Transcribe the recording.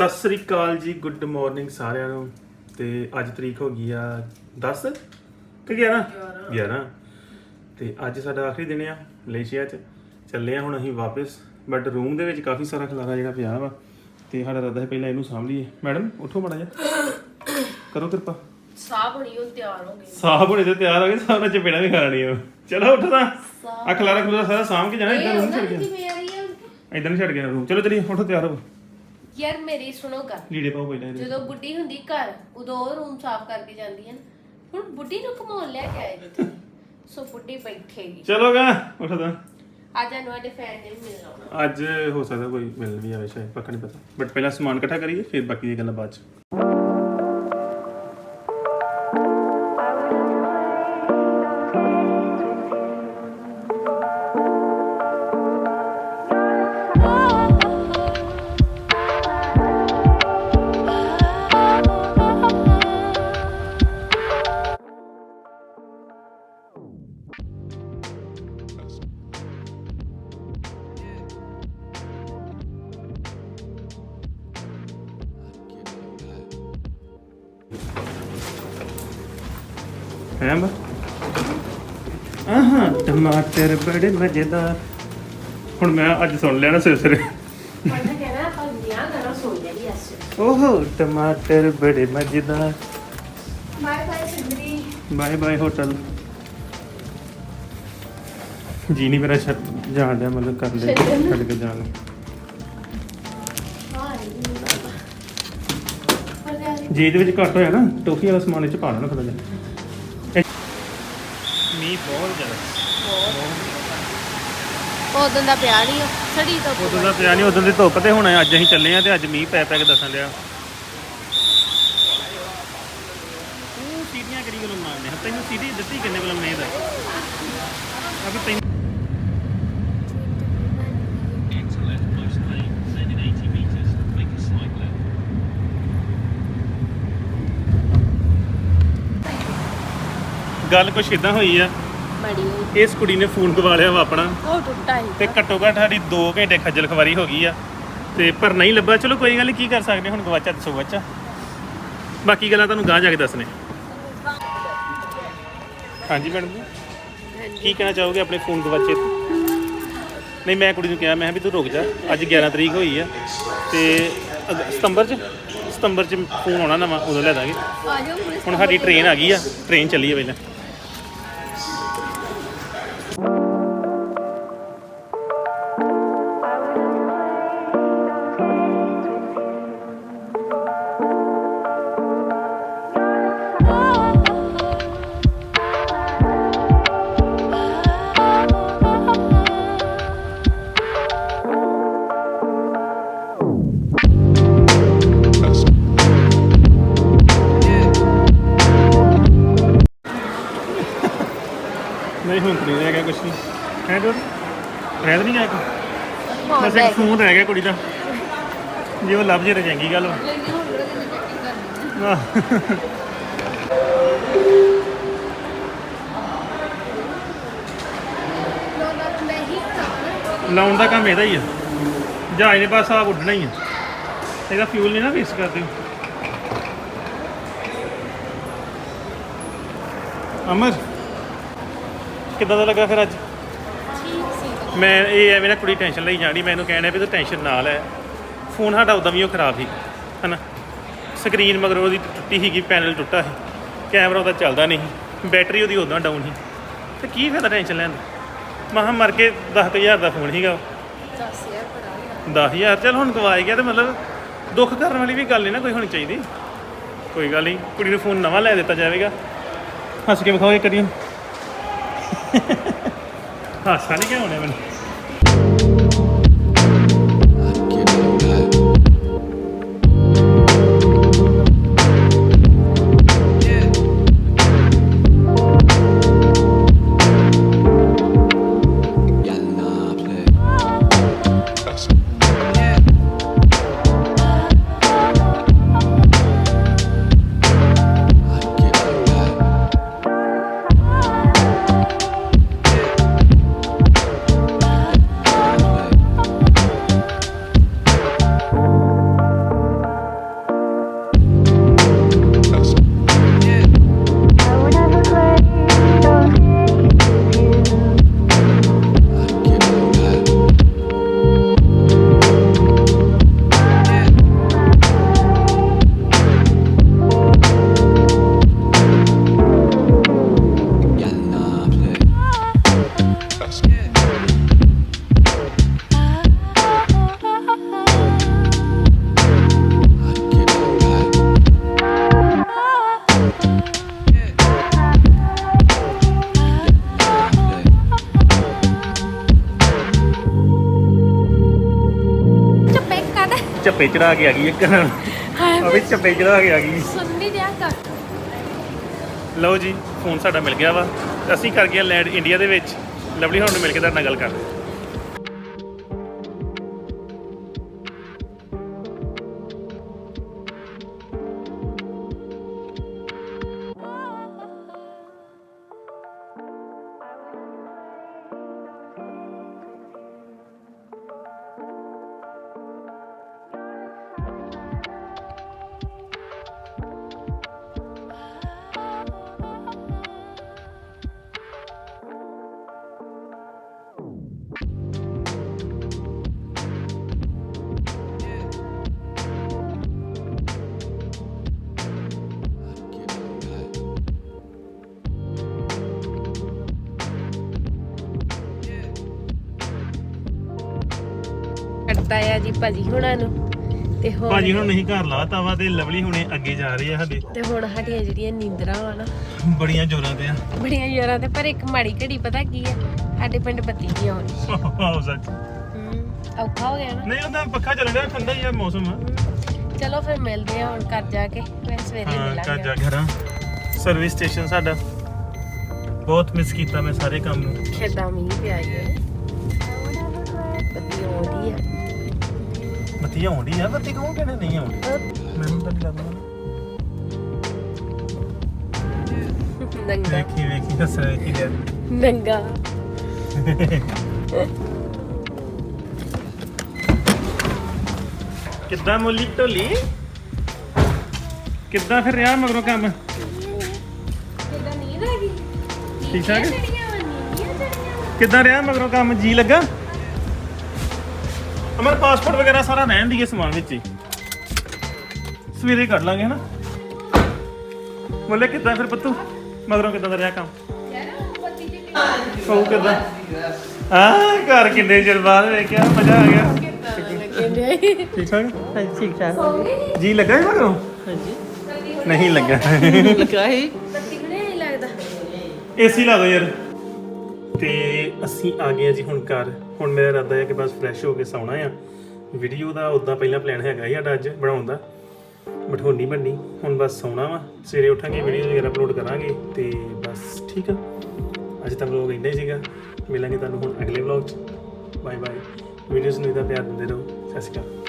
ਸਤਿ ਸ੍ਰੀ ਅਕਾਲ ਜੀ good morning ਸਾਰਿਆਂ ਨੂੰ। ਤੇ ਅੱਜ ਤਰੀਕ ਹੋ ਗਈ ਆ 10 ਕਿ 11 11 ਤੇ ਅੱਜ ਸਾਡਾ ਆਖਰੀ ਦਿਨ ਆ ਮਲੇਸ਼ੀਆ ਚ। ਚੱਲੇ ਆ ਹੁਣ ਅਸੀਂ ਵਾਪਸ ਬਟ ਰੂਮ ਦੇ ਵਿੱਚ ਕਾਫੀ ਸਾਰਾ ਖਲਾਰਾ ਜਿਹੜਾ ਪਿਆ ਵਾ ਤੇ ਸਾਡਾ ਰੱਦਾ ਹੈ ਪਹਿਲਾਂ ਇਹਨੂੰ ਸਾਂਭ ਲਈਏ। ਮੈਡਮ ਉੱਠੋ ਮਾੜਾ ਜਿਹਾ। ਕਰੋ ਕਿਰਪਾ। ਸਾਹ ਬਣੀ ਹੁਣ ਤਿਆਰ ਹੋ ਗਈ। ਸਾਹ ਬਣੇ ਤੇ ਤਿਆਰ ਹੋ ਗਏ ਸਾਹ ਨਾਲ ਚਪੇੜਾ ਵੀ ਖਾਣੀ ਆ ਚਲੋ ਉੱਠ ਤਾਂ। ਆ ਖਲਾਰਾ ਖੁਲਾਰਾ ਸਾਰਾ ਸਾਂਭ ਕੇ ਜਾਣਾ ਇਦਾਂ ਰੂਮ ਛੱਡ ਗਿਆ ਮੇਰੀ ਇਦਾਂ ਨਹੀਂ ਛੱਡ ਗਿਆ ਰੂਮ ਚਲੋ ਚਲੀਏ ਉੱਠੋ ਤਿਆਰ ਹੋ। ਯਾਰ ਮੇਰੀ ਸੁਣੋ ਗੱਲ ਲੀੜੇ ਪਾਓ ਪਹਿਲਾਂ ਇਹਦੇ। ਜਦੋਂ ਬੁੱਢੀ ਹੁੰਦੀ ਘਰ ਉਦੋਂ ਉਹ ਰੂਮ ਸਾਫ਼ ਕਰਕੇ ਜਾਂਦੀ ਹੈ ਹੁਣ ਬੁੱਢੀ ਨੂੰ ਘਮਾਉਣ ਲੈ ਕੇ ਆਏ ਤੁਸੀਂ। ਸੋ ਬੁੱਢੀ ਬੈਠੇਗੀ ਚਲੋ ਗਾ ਉੱਠ ਤਾਂ ਅੱਜ ਸਾਨੂੰ ਸਾਡੇ ਫੈਨ ਨੇ ਵੀ ਮਿਲਣਾ। ਅੱਜ ਹੋ ਸਕਦਾ ਕੋਈ ਮਿਲਣ ਵੀ ਆਵੇ ਸ਼ਾਇਦ ਪੱਕਾ ਨਹੀਂ ਪਤਾ ਬਟ ਪਹਿਲਾਂ ਸਮਾਨ ਇਕੱਠਾ ਕਰੀਏ ਫਿਰ ਬਾਕੀ ਦੀਆਂ ਗੱਲਾਂ ਬਾਅਦ ਚ ਹੈ ਅੰਬਾ ਆਹਾਂ ਟਮਾਟਰ ਬੜੇ ਮਜ਼ੇਦਾਰ। ਹੁਣ ਮੈਂ ਅੱਜ ਸੁਣ ਲਿਆ ਨਾ ਕਹਿਣਾ ਆਪਾਂ ਵਿਆਹ ਅੱਜ। ਓਹੋ ਟਮਾਟਰ ਬੜੇ ਮਜ਼ੇਦਾਰ। Bye bye Sindri bye bye hotel. ਜੀ ਨਹੀਂ ਮੇਰਾ ਛੱਡ ਜਾਣ ਦਿਆ ਮਤਲਬ ਕਰ ਲੈ ਛੱਡਣ। ਛੱਡ ਕੇ ਜਾਣ। ਨੂੰ ਜੇ ਇਹਦੇ ਵਿੱਚ ਘੱਟ ਹੋਇਆ ਨਾ ਟੋਫੀ ਵਾਲਾ ਸਮਾਨ ਇਹ ਚ ਪਾ ਲੈਣਾ ਥੋੜਾ ਜਿਹਾ। ਮੀਂਹ ਬਹੁਤ ਜ਼ਿਆਦਾ। ਉਦੋਂ ਦਾ ਪਿਆ ਨਹੀਂ ਸੜੀ ਤੋਂ ਉਦੋਂ ਦਾ ਪਿਆ ਨਹੀਂ ਉਦੋਂ ਦੀ ਧੁੱਪ ਤੇ ਹੁਣ ਅੱਜ ਅਸੀਂ ਚੱਲੇ ਆ ਤੇ ਅੱਜ ਮੀਂਹ ਪੈ ਪੈ ਕੇ ਦੱਸਣ ਲਿਆ ਤੂੰ ਸੀਟੀਆਂ ਕਿਹੜੀ ਗੱਲੋਂ ਮਾਰਨੇ? ਤੈਨੂੰ ਸੀਟੀ ਦਿੱਤੀ ਕਿੰਨੇ ਕੋਲ ਮੇਦ ਅਬੇ ਤੈਨੂੰ ਗੱਲ ਕੁਛ ਇਦਾਂ ਹੋਈ ਆ। ਬੜੀ ਇਸ ਕੁੜੀ ਨੇ ਫੋਨ ਗਵਾ ਲਿਆ ਵਾ ਆਪਣਾ। ਉਹ ਟੁੱਟਾ ਹੀ। ਤੇ ਘੱਟੋ ਘੱਟ ਸਾਡੀ 2 ਘੰਟੇ ਖੱਜਲ ਖਵਾਰੀ ਹੋ ਗਈ ਆ। ਤੇ ਪਰ ਨਹੀਂ ਲੱਭਾ। ਚਲੋ ਕੋਈ ਗੱਲ ਨਹੀਂ ਕੀ ਕਰ ਸਕਦੇ ਹੁਣ ਗਵਾਚਾ ਦੱਸੋ ਗਵਾਚਾ ਬਾਕੀ ਗੱਲਾਂ ਤੁਹਾਨੂੰ ਗਾਂ ਜਾ ਕੇ ਦੱਸਣੇ। ਹਾਂਜੀ ਮੈਡਮ ਜੀ। ਕੀ ਕਹਿਣਾ ਚਾਹੋਗੇ ਆਪਣੇ ਫੋਨ ਗਵਾਚੇ ਤੇ? ਨਹੀਂ ਮੈਂ ਕੁੜੀ ਨੂੰ ਕਿਹਾ ਮੈਂ ਕਿਹਾ ਵੀ ਤੂੰ ਰੁਕ ਜਾ। ਅੱਜ 11 ਤਰੀਕ ਹੋਈ ਆ। ਤੇ ਅਗ- ਸਤੰਬਰ ਚ? ਸਤੰਬਰ ਚ ਫੋਨ ਆਉਣਾ ਨਵਾਂ ਉਦੋਂ ਲੈ ਦਾਂਗੇ। ਆ ਜਾਓ ਪੁਲਿਸ ਹੁਣ ਸਾਡੀ ਟ੍ਰੇਨ ਆ ਗਈ ਆ। ਟ੍ਰੇਨ ਚੱਲੀ ਆ ਪਹਿਲਾਂ। ਹੁਣ ਤਾਂ ਨਹੀਂ ਰਹਿ ਗਿਆ ਕੁਛ ਨਹੀਂ। ਹੈ ਦੋਰ ਰਹਿ ਤਾਂ ਨਹੀਂ ਗਿਆ ਕੋਈ ਬਸ ਇੱਕ ਫੋਨ ਰਹਿ ਗਿਆ ਕੁੜੀ ਦਾ। ਜੇ ਉਹ ਲੱਭ ਜੇ ਤਾਂ ਚੰਗੀ ਗੱਲ ਵਾ। ਆਹ। ਲਾਉਣ ਦਾ ਕੰਮ ਇਹਦਾ ਹੀ ਆ। ਜਹਾਜ਼ ਨੇ ਬਸ ਆਪ ਉੱਡਣਾ ਹੀ ਆ। ਇਹਦਾ ਫਿਊਲ ਨਹੀਂ ਨਾ ਵੇਸਟ ਕਰਦੇ। ਅਮਰ। ਕਿੱਦਾਂ ਦਾ ਲੱਗਾ ਫਿਰ ਅੱਜ? ਮੈਂ ਇਹ ਐਵੇਂ ਨਾ ਕੁੜੀ ਟੈਨਸ਼ਨ ਲਈ ਜਾਣੀ ਮੈਂ ਇਹਨੂੰ ਕਹਿਣਾ ਵੀ ਤੂੰ ਟੈਨਸ਼ਨ ਨਾ ਲੈ। ਫੋਨ ਸਾਡਾ ਉਦਾਂ ਵੀ ਉਹ ਖਰਾਬ ਸੀ ਹਨਾ? ਸਕਰੀਨ ਮਗਰ ਉਹਦੀ ਟੁੱਟੀ ਸੀਗੀ ਪੈਨਲ ਟੁੱਟਾ ਸੀ ਕੈਮਰਾ ਉਹਦਾ ਚੱਲਦਾ ਨਹੀਂ ਸੀ ਬੈਟਰੀ ਉਹਦੀ ਉਦਾਂ ਡਾਊਨ ਸੀ। ਤੇ ਕੀ ਫਾਇਦਾ ਟੈਨਸ਼ਨ ਲੈਣ ਦਾ? ਮਹਾਂ ਮਰ ਕੇ 10000 ਦਾ ਫੋਨ ਸੀਗਾ 10000 ਚਲ ਹੁਣ ਗਵਾਏ ਗਿਆ ਤੇ ਮਤਲਬ ਦੁੱਖ ਕਰਨ ਵਾਲੀ ਵੀ ਗੱਲ ਨਹੀਂ ਨਾ ਕੋਈ ਹੋਣੀ ਚਾਹੀਦੀ। ਕੋਈ ਗੱਲ ਨਹੀਂ ਕੁੜੀ ਨੂੰ ਫੋਨ ਨਵਾਂ ਲੈ ਦਿੱਤਾ ਜਾਵੇਗਾ। ਹੱਸ ਕੇ ਵਿਖਾਓ ਇੱਕ ਕਰੀ ਹਾਸਾ ਨਹੀਂ ਕਿਉਂ ਆਉਣਾ ਮੈਨੂੰ। ਚੱਪੇ ਚੜਾ ਕੇ ਆ ਗਈ ਇੱਕ ਉਹ ਵੀ ਚੱਪੇ ਚੜਾ ਕੇ ਆ ਗਈ। ਸੁਣ ਨਹੀਂ ਰਿਹਾ ਲਓ ਜੀ ਫੋਨ ਸਾਡਾ ਮਿਲ ਗਿਆ ਵਾ। ਅਸੀਂ ਕਰ ਗਏ ਲੈਂਡ ਇੰਡੀਆ ਦੇ ਵਿੱਚ। ਲਵਲੀ ਹੁਣ ਨੂੰ ਮਿਲ ਕੇ ਤੁਹਾਡੇ ਨਾਲ ਗੱਲ ਕਰ। ਆ ਜੀ ਭਾਜੀ ਹੁਣਾਂ ਨੂੰ। ਤੇ ਹੁਣ ਭਾਜੀ ਹੁਣ ਨਹੀਂ ਘਰ ਲਾਤਾ ਵਾ ਤੇ ਲਵਲੀ ਹੁਣੇ ਅੱਗੇ ਜਾ ਰਹੇ ਆ ਸਾਡੇ। ਤੇ ਹੁਣ ਸਾਡੀਆਂ ਜਿਹੜੀਆਂ ਨੀਂਦਰਾਂ ਵਾ ਨਾ ਬੜੀਆਂ ਜ਼ੋਰਾਂ ਤੇ ਆ। ਬੜੀਆਂ ਯਾਰਾਂ ਤੇ ਪਰ ਇੱਕ ਮਾੜੀ ਘੜੀ ਪਤਾ ਕੀ ਹੈ ਸਾਡੇ ਪਿੰਡ ਬੱਤੀ ਨਹੀਂ ਆਉਂਦੀ ਆਹੋ ਸੱਚ। ਹਮ, ਔਖਾ ਹੋ ਗਿਆ ਨਾ। ਨਹੀਂ ਉਹਦਾ ਪੱਖਾ ਚੱਲ ਰਿਹਾ ਠੰਡਾ ਹੀ ਆ ਮੌਸਮ। ਚਲੋ ਫਿਰ ਮਿਲਦੇ ਆ ਹੁਣ ਘਰ ਜਾ ਕੇ ਮੈਂ ਸਵੇਰੇ ਹਾਂ ਘਰ ਜਾ ਮਿਲਾਂਗੇ ਘਰਾਂ ਸਰਵਿਸ ਸਟੇਸ਼ਨ ਸਾਡਾ। ਬਹੁਤ ਮਿਸ ਕੀਤਾ ਮੈਂ ਸਾਰੇ ਕੰਮ ਨੂੰ। ਖੇਡਾਂ ਮੀਂਹ ਪਿਆ ਹੀ ਬੱਤੀ ਆਉਂਦੀ ਆ ਬੱਤੀ ਕਹੂੰ ਕਿਹਨੇ ਨਹੀਂ ਆਉਂਦੀ? ਮੈਨੂੰ ਤਾਂ ਨਹੀਂ ਲੱਗਦਾ। ਨੰਗਾ। ਵੇਖੀ ਵੇਖੀ ਰਿਹਾ ਕੀ ਲਿਆ ਨੰਗਾ। ਕਿੱਦਾਂ ਮੁੱਲੀ ਢੋਲੀ? ਕਿੱਦਾਂ ਫਿਰ ਰਿਹਾ ਮਗਰੋਂ ਕੰਮ? ਕਿੱਦਾਂ ਨੀਂਦ ਆ ਗਈ? ਠੀਕ ਠਾਕ? ਕਿੱਦਾਂ ਰਿਹਾ ਮਗਰੋਂ ਕੰਮ? ਜੀ ਲੱਗਾ? ਅਮਰ ਪਾਸਪੋਰਟ ਵਗੈਰਾ ਸਾਰਾ ਰਹਿਣ ਦੀਏ ਸਮਾਨ ਵਿੱਚ ਹੀ। ਸਵੇਰੇ ਕੱਢ ਲਾਂਗੇ ਹਨਾ। ਮੁੱਲੇ ਕਿੱਦਾਂ ਫਿਰ ਪੱਤੂ? ਮਗਰੋਂ ਕਿੱਦਾਂ ਦਾ ਰਿਹਾ ਕੰਮ? ਉਹ ਕਿੱਦਾਂ? ਆ ਘਰ ਕਿੰਨੇ ਚਿਰ ਬਾਅਦ ਵੇਖਿਆ ਮਜ਼ਾ ਆ ਗਿਆ। ਠੀਕ ਠਾਕ? ਹਾਂਜੀ ਠੀਕ ਠਾਕ ਜੀ ਲੱਗਾ ਹੀ ਮਗਰੋਂ? ਹਾਂਜੀ ਨਹੀਂ ਲੱਗਾ। ਲੱਗਾ ਹੀ ਏਸੀ ਲਾ ਦੋ ਯਾਰ। ਤੇ ਅਸੀਂ ਆ ਗਏ ਆ ਜੀ ਹੁਣ ਘਰ। ਹੁਣ ਮੇਰਾ ਇਰਾਦਾ ਹੈ ਕਿ ਬਸ ਫਰੈਸ਼ ਹੋ ਕੇ ਸੌਣਾ ਆ। ਵੀਡੀਓ ਦਾ ਉਦਾਂ ਪਹਿਲਾਂ ਪਲਾਨ ਹੈਗਾ ਹੀ ਸਾਡਾ ਅੱਜ ਬਣਾਉਣ ਦਾ। ਬਟ ਹੁਣ ਨਹੀਂ ਬਣਨੀ। ਹੁਣ ਬਸ ਸੌਣਾ ਵਾ। ਸਵੇਰੇ ਉੱਠਾਂਗੇ ਵੀਡੀਓ ਵਗੈਰਾ ਅਪਲੋਡ ਕਰਾਂਗੇ ਤੇ ਬਸ ਠੀਕ ਆ। ਅੱਜ ਤਾਂ ਵਲੋਗ ਇੰਨਾ ਹੀ ਸੀਗਾ। ਮਿਲਾਂਗੇ ਤੁਹਾਨੂੰ ਹੁਣ ਅਗਲੇ ਵਲੌਗ 'ਚ। ਬਾਏ ਬਾਏ ਵੀਡੀਓਜ਼ ਨੂੰ ਇਹਦਾ ਪਿਆਰ ਦਿੰਦੇ ਰਹੋ। ਸਤਿ ਸ਼੍ਰੀ ਅਕਾਲ।